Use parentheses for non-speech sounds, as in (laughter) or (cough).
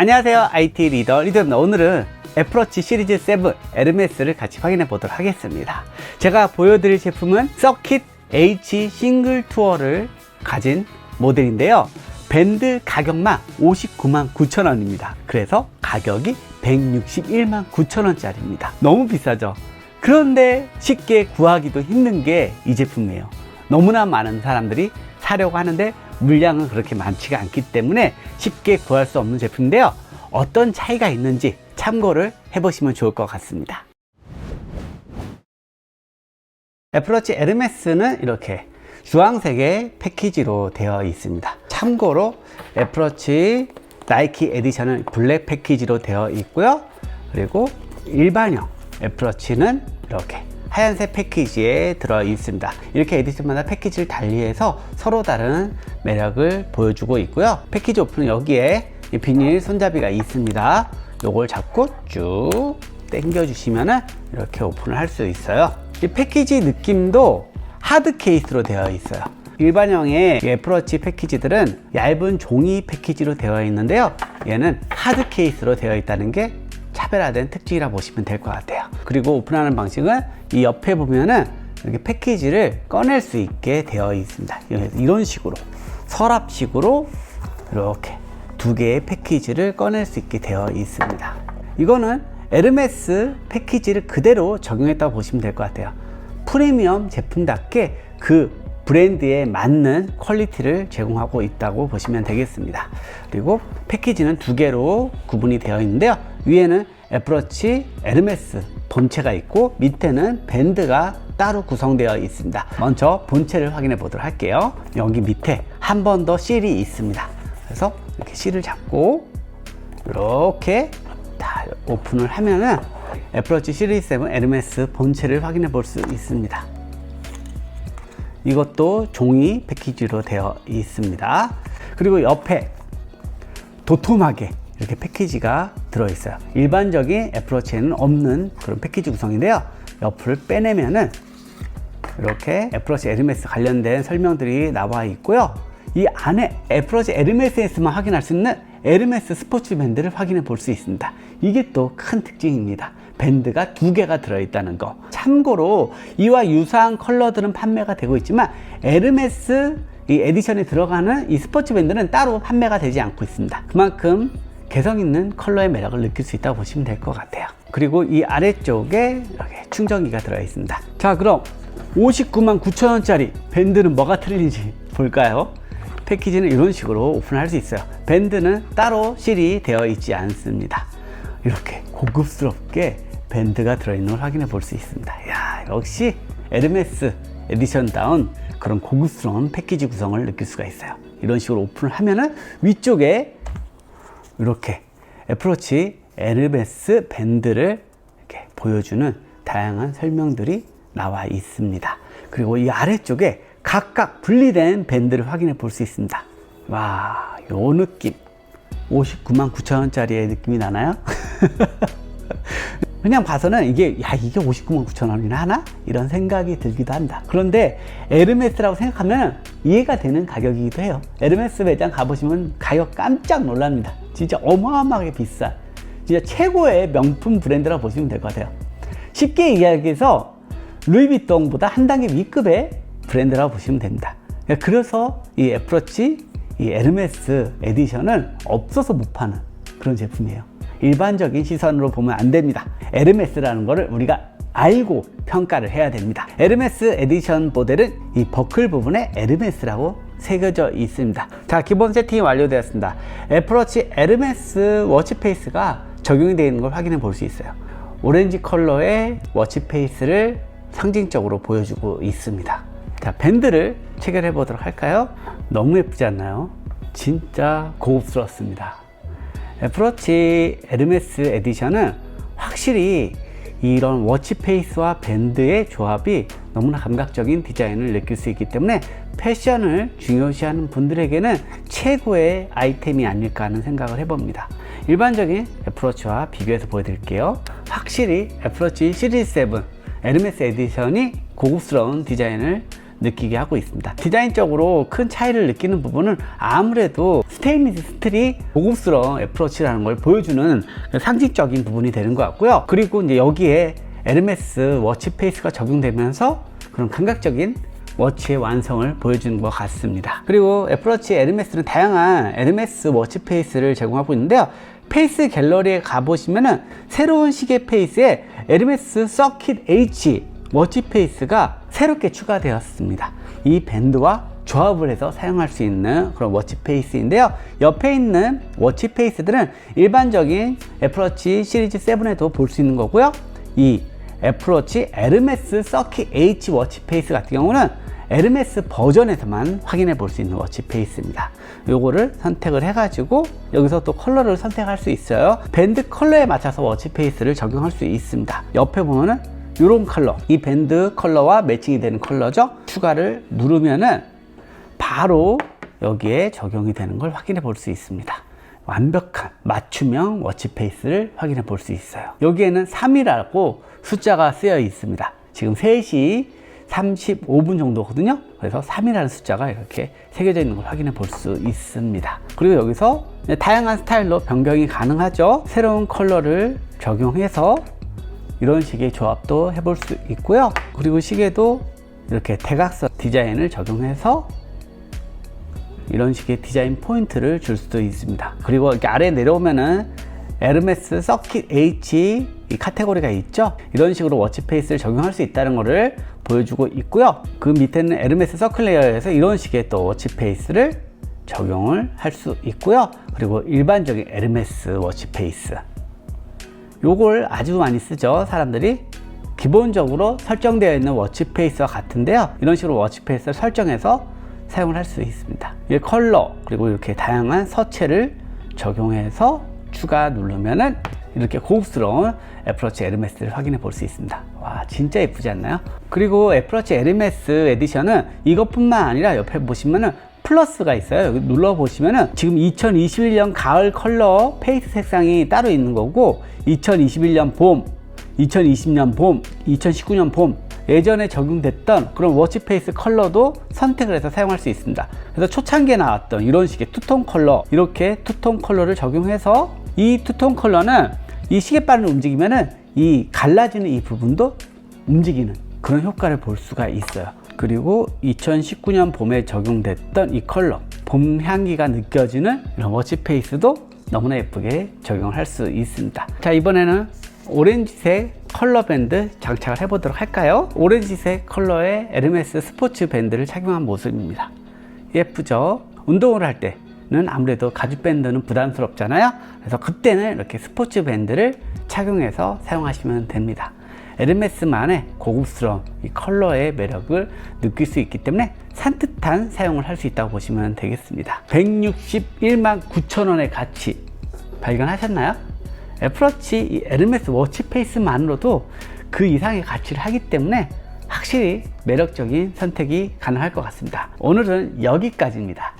안녕하세요 IT 리더 리더입니다. 오늘은 애플워치 시리즈 7 에르메스를 같이 확인해 보도록 하겠습니다. 제가 보여드릴 제품은 서킷 H 싱글 투어를 가진 모델인데요. 밴드 가격만 59만 9천 원입니다. 그래서 가격이 161만 9천 원짜리입니다. 너무 비싸죠? 그런데 쉽게 구하기도 힘든 게 이 제품이에요. 너무나 많은 사람들이 사려고 하는데 물량은 그렇게 많지가 않기 때문에 쉽게 구할 수 없는 제품인데요. 어떤 차이가 있는지 참고를 해보시면 좋을 것 같습니다. 애플워치 에르메스는 이렇게 주황색의 패키지로 되어 있습니다. 참고로 애플워치 나이키 에디션은 블랙 패키지로 되어 있고요. 그리고 일반형 애플워치는 이렇게 하얀색 패키지에 들어 있습니다. 이렇게 에디션마다 패키지를 달리해서 서로 다른 매력을 보여주고 있고요. 패키지 오픈은 여기에 이 비닐 손잡이가 있습니다. 요걸 잡고 쭉 당겨 주시면은 이렇게 오픈을 할 수 있어요. 이 패키지 느낌도 하드 케이스로 되어 있어요. 일반형의 이 애플워치 패키지들은 얇은 종이 패키지로 되어 있는데요. 얘는 하드 케이스로 되어 있다는 게 차별화된 특징이라 보시면 될 것 같아요. 그리고 오픈하는 방식은 이 옆에 보면은 이렇게 패키지를 꺼낼 수 있게 되어 있습니다. 이런 식으로 서랍식으로 이렇게 두 개의 패키지를 꺼낼 수 있게 되어 있습니다. 이거는 에르메스 패키지를 그대로 적용했다고 보시면 될 것 같아요. 프리미엄 제품답게 그 브랜드에 맞는 퀄리티를 제공하고 있다고 보시면 되겠습니다. 그리고 패키지는 두 개로 구분이 되어 있는데요. 위에는 애플워치 에르메스 본체가 있고 밑에는 밴드가 따로 구성되어 있습니다. 먼저 본체를 확인해 보도록 할게요. 여기 밑에 한 번 더 실이 있습니다. 그래서 이렇게 실을 잡고 이렇게 다 오픈을 하면은 애플워치 시리즈 7 에르메스 본체를 확인해 볼 수 있습니다. 이것도 종이 패키지로 되어 있습니다. 그리고 옆에 도톰하게 이렇게 패키지가 들어있어요. 일반적인 애플워치에는 없는 그런 패키지 구성인데요. 옆을 빼내면은 이렇게 애플워치 에르메스 관련된 설명들이 나와 있고요. 이 안에 애플워치 에르메스에서만 확인할 수 있는 에르메스 스포츠 밴드를 확인해 볼 수 있습니다. 이게 또 큰 특징입니다. 밴드가 두 개가 들어있다는 거. 참고로 이와 유사한 컬러들은 판매가 되고 있지만 에르메스 이 에디션에 들어가는 이 스포츠 밴드는 따로 판매가 되지 않고 있습니다. 그만큼 개성 있는 컬러의 매력을 느낄 수 있다고 보시면 될 것 같아요. 그리고 이 아래쪽에 이렇게 충전기가 들어 있습니다. 자, 그럼 59만 9천 원짜리 밴드는 뭐가 틀린지 (laughs) 볼까요? 패키지는 이런 식으로 오픈할 수 있어요. 밴드는 따로 실이 되어 있지 않습니다. 이렇게 고급스럽게 밴드가 들어있는 걸 확인해 볼 수 있습니다. 야, 역시 에르메스 에디션다운 그런 고급스러운 패키지 구성을 느낄 수가 있어요. 이런 식으로 오픈을 하면은 위쪽에 이렇게 애플워치 에르메스 밴드를 이렇게 보여주는 다양한 설명들이 나와 있습니다. 그리고 이 아래쪽에 각각 분리된 밴드를 확인해 볼 수 있습니다. 와, 요 느낌. 59만 9천 원짜리의 느낌이 나나요? (laughs) 그냥 봐서는 이게 야 이게 59만 9천 원이나 하나 이런 생각이 들기도 한다. 그런데 에르메스라고 생각하면 이해가 되는 가격이기도 해요. 에르메스 매장 가보시면 가격 깜짝 놀랍니다. 진짜 어마어마하게 비싼 진짜 최고의 명품 브랜드라고 보시면 될 것 같아요. 쉽게 이야기해서 루이비통보다 한 단계 위급의 브랜드라고 보시면 됩니다. 그래서 이 애플워치 이 에르메스 에디션은 없어서 못 파는 그런 제품이에요. 일반적인 시선으로 보면 안 됩니다. 에르메스라는 것을 우리가 알고 평가를 해야 됩니다. 에르메스 에디션 모델은 이 버클 부분에 에르메스라고 새겨져 있습니다. 자, 기본 세팅이 완료되었습니다. 애플워치 에르메스 워치페이스가 적용이 되어 있는 걸 확인해 볼 수 있어요. 오렌지 컬러의 워치페이스를 상징적으로 보여주고 있습니다. 자, 밴드를 체결해 보도록 할까요? 너무 예쁘지 않나요? 진짜 고급스럽습니다. 애플워치 에르메스 에디션은 확실히 이런 워치페이스와 밴드의 조합이 너무나 감각적인 디자인을 느낄 수 있기 때문에 패션을 중요시하는 분들에게는 최고의 아이템이 아닐까 하는 생각을 해봅니다. 일반적인 애플워치와 비교해서 보여드릴게요. 확실히 애플워치 시리즈 7 에르메스 에디션이 고급스러운 디자인을 느끼게 하고 있습니다. 디자인적으로 큰 차이를 느끼는 부분은 아무래도 스테인리스 스틸이 고급스러운 애플워치라는 걸 보여주는 상징적인 부분이 되는 것 같고요. 그리고 이제 여기에 에르메스 워치 페이스가 적용되면서 그런 감각적인 워치의 완성을 보여주는 것 같습니다. 그리고 애플워치 에르메스는 다양한 에르메스 워치 페이스를 제공하고 있는데요. 페이스 갤러리에 가보시면은 새로운 시계 페이스에 에르메스 서킷 H 워치 페이스가 새롭게 추가되었습니다. 이 밴드와 조합을 해서 사용할 수 있는 그런 워치 페이스인데요. 옆에 있는 워치 페이스들은 일반적인 애플워치 시리즈 7에도 볼 수 있는 거고요. 이 애플워치 에르메스 서킷 H 워치 페이스 같은 경우는 에르메스 버전에서만 확인해 볼 수 있는 워치 페이스입니다. 요거를 선택을 해가지고 여기서 또 컬러를 선택할 수 있어요. 밴드 컬러에 맞춰서 워치 페이스를 적용할 수 있습니다. 옆에 보면은 이런 컬러, 이 밴드 컬러와 매칭이 되는 컬러죠. 추가를 누르면은 바로 여기에 적용이 되는 걸 확인해 볼 수 있습니다. 완벽한 맞춤형 워치 페이스를 확인해 볼 수 있어요. 여기에는 3이라고 숫자가 쓰여 있습니다. 지금 3시 35분 정도거든요. 그래서 3이라는 숫자가 이렇게 새겨져 있는 걸 확인해 볼 수 있습니다. 그리고 여기서 다양한 스타일로 변경이 가능하죠. 새로운 컬러를 적용해서 이런 식의 조합도 해볼 수 있고요. 그리고 시계도 이렇게 대각선 디자인을 적용해서 이런 식의 디자인 포인트를 줄 수도 있습니다. 그리고 이렇게 아래 내려오면은 에르메스 서킷 H 이 카테고리가 있죠. 이런 식으로 워치 페이스를 적용할 수 있다는 것을 보여주고 있고요. 그 밑에는 에르메스 서클 레이어에서 이런 식의 또 워치 페이스를 적용을 할 수 있고요. 그리고 일반적인 에르메스 워치 페이스. 요걸 아주 많이 쓰죠. 사람들이. 기본적으로 설정되어 있는 워치 페이스와 같은데요. 이런 식으로 워치 페이스를 설정해서 사용을 할 수 있습니다. 이 컬러 그리고 이렇게 다양한 서체를 적용해서 추가 누르면은 이렇게 고급스러운 애플워치 에르메스를 확인해 볼 수 있습니다. 와 진짜 예쁘지 않나요? 그리고 애플워치 에르메스 에디션은 이것뿐만 아니라 옆에 보시면은 플러스가 있어요. 여기 눌러 보시면은 지금 2021년 가을 컬러 페이스 색상이 따로 있는 거고 2021년 봄, 2020년 봄, 2019년 봄 예전에 적용됐던 그런 워치페이스 컬러도 선택을 해서 사용할 수 있습니다. 그래서 초창기에 나왔던 이런 식의 투톤 컬러, 이렇게 투톤 컬러를 적용해서 이 투톤 컬러는 이 시계바늘 움직이면은 이 갈라지는 이 부분도 움직이는 그런 효과를 볼 수가 있어요. 그리고 2019년 봄에 적용됐던 이 컬러, 봄 향기가 느껴지는 이런 워치페이스도 너무나 예쁘게 적용을 할수 있습니다. 자, 이번에는 오렌지색 컬러 밴드 장착을 해보도록 할까요? 오렌지색 컬러의 에르메스 스포츠 밴드를 착용한 모습입니다. 예쁘죠? 운동을 할 때는 아무래도 가죽 밴드는 부담스럽잖아요. 그래서 그때는 이렇게 스포츠 밴드를 착용해서 사용하시면 됩니다. 에르메스만의 고급스러운 이 컬러의 매력을 느낄 수 있기 때문에 산뜻한 사용을 할 수 있다고 보시면 되겠습니다. 161만 9천 원의 가치 발견하셨나요? 애플워치 이 에르메스 워치 페이스만으로도 그 이상의 가치를 하기 때문에 확실히 매력적인 선택이 가능할 것 같습니다. 오늘은 여기까지입니다.